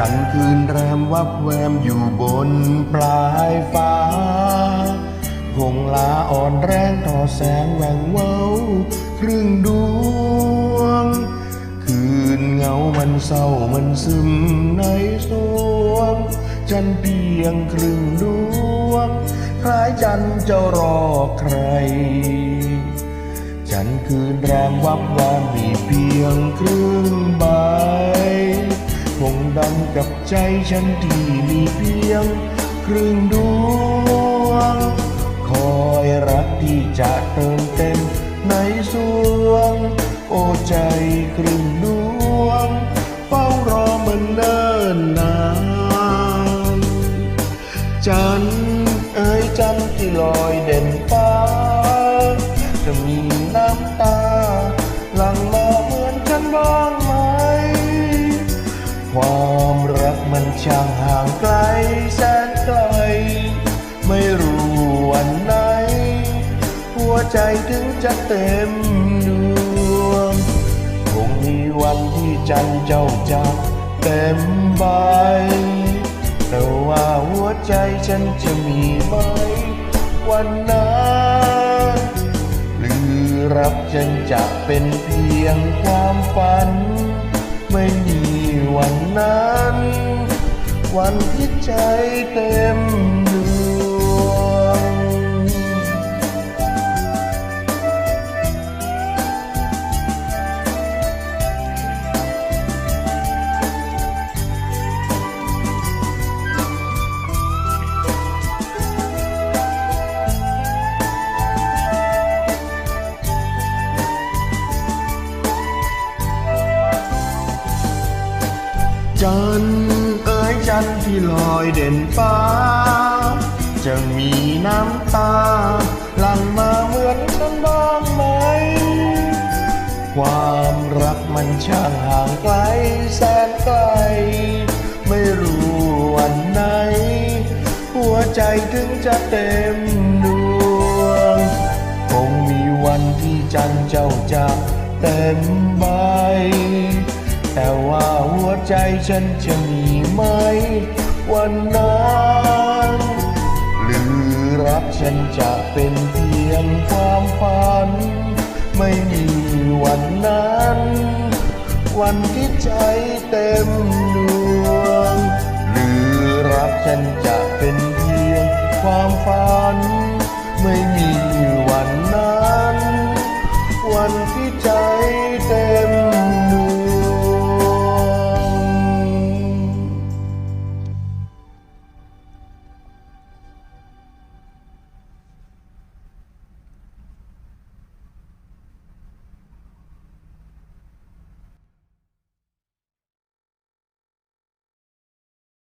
จันทร์คืนแรมวับแวมอยู่บนปลายฟ้าคงลาอ่อนแรงต่อแสงแหวงเว้าครึ่งดวง คืนเงามันเศร้ามันซึมในสวง จันเพียงครึ่งดวง คล้ายจันจ้ารอใคร จันคืนแรมวับวานมีเพียงครึ่งใบ กับใจฉันที่มีเพียง ครึ่งดวง คอยรักที่จะเติมเต็มในสวง โอ้ใจครึ่งดวง เฝ้ารอมันเนิ่นนานจันเอ้ยจันที่ลอยเด่นฟ้า จะมีน้ำตาหลั่งมาเหมือนฉันบ้างไหมความ ช่างห่างไกลแสนไกล ไม่รู้วันไหน หัวใจถึงจะเต็มดวง คงมีวันที่จันเจ้าจะเต็มใบ แต่ว่าหัวใจฉันจะมีไหม วันนั้นหรือรับฉันจะเป็นเพียงความฝัน ไม่มีวันนั้น วันที่ใจเต็มดวงจันทร์ ยจันทร์ที่ลอยเด่นฟ้า จะมีน้ำตาหลั่งมาเหมือนฉันบ้างไหม ความรักมันช่างห่างไกลแสนไกล ไม่รู้วันไหน หัวใจถึงจะเต็มดวง คงมีวันที่จันเจ้าจะเต็มใบ แต่ว่าหัวใจฉันจะมีไหม วันนั้นหรือรักฉันจะเป็นเพียงความฝัน ไม่มีวันนั้น วันที่ใจเต็มดวง หรือรักฉันจะเป็นเพียงความฝัน ไม่มีวันนั้น วันที่ใจ